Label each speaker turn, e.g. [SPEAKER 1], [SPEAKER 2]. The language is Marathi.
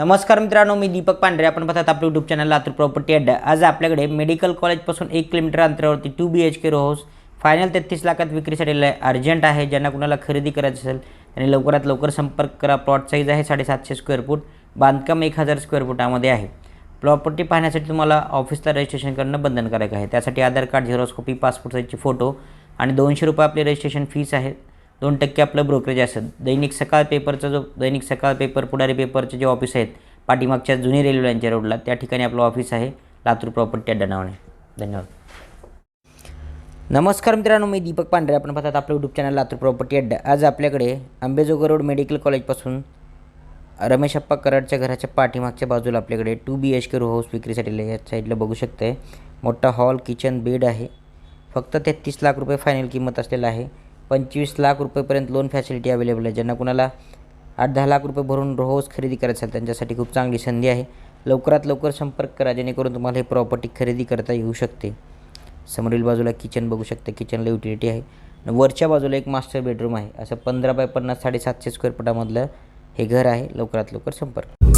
[SPEAKER 1] नमस्कार मित्रांनो मी दीपक पांढरे. आपण पाहतात आपलं YouTube channel Latur property Adda आज आपल्याकडे मेडिकल कॉलेजपासून एक किलोमीटर अंतरावरती two B H K row house final तेहतीस लाखात विक्रीसाठी अर्जंट आहे. ज्यांना कुणाला खरेदी करायचं असेल त्यांनी लवकरात लवकर संपर्क करा. प्लॉट साईज आहे साडेसातशे स्क्वेअर फूट बांधकाम एक हजार स्क्वेअर फुटामध्ये आहे. प्रॉपर्टी पाहण्यासाठी तुम्हाला ऑफिसला रजिस्ट्रेशन करणं बंधनकारक आहे. त्यासाठी Aadhaar card xerox copy passport साईजचे फोटो आणि दोनशे रुपये आपली रजिस्ट्रेशन फीस आहे. दोन टक्के आपलं ब्रोकरेज असतं. दैनिक सकाळ पेपरचा जो दैनिक सकाळ पेपर पुढारी पेपरचे जे ऑफिस आहेत पाठीमागच्या जुनी रेल्वे लाईनच्या रोडला त्या ठिकाणी आपलं ऑफिस आहे लातूर प्रॉपर्टी अड्डा नावाने धन्यवाद. नमस्कार मित्रांनो मी दीपक पांढरे. आपण पाहतात आपलं YouTube channel Latur property Adda आज आपल्याकडे आंबेजोगा रोड मेडिकल कॉलेजपासून रमेश अप्पा कराडच्या घराच्या पाठीमागच्या बाजूला आपल्याकडे two B H K row house विक्रीसाठी या साईडला बघू शकते मोठा हॉल किचन बेड आहे. फक्त तेहतीस लाख रुपये फायनल किंमत असलेला आहे. पंचवीस लाख रुपयेपर्यंत लोन फॅसिलिटी अवेलेबल आहे. ज्यांना कुणाला आठ दहा लाख रुपये भरून रोज खरेदी करायचं असेल त्यांच्यासाठी खूप चांगली संधी आहे. लवकरात लवकर संपर्क करा जेणेकरून तुम्हाला हे प्रॉपर्टी खरेदी करता येऊ शकते. समोरील बाजूला किचन बघू शकते. किचनला युटिलिटी आहे. वरच्या बाजूला एक मास्टर बेडरूम आहे. असं पंधरा बाय पन्नास साडेसातशे स्क्वेअर फुटामधलं हे घर आहे. लवकरात लवकर संपर्क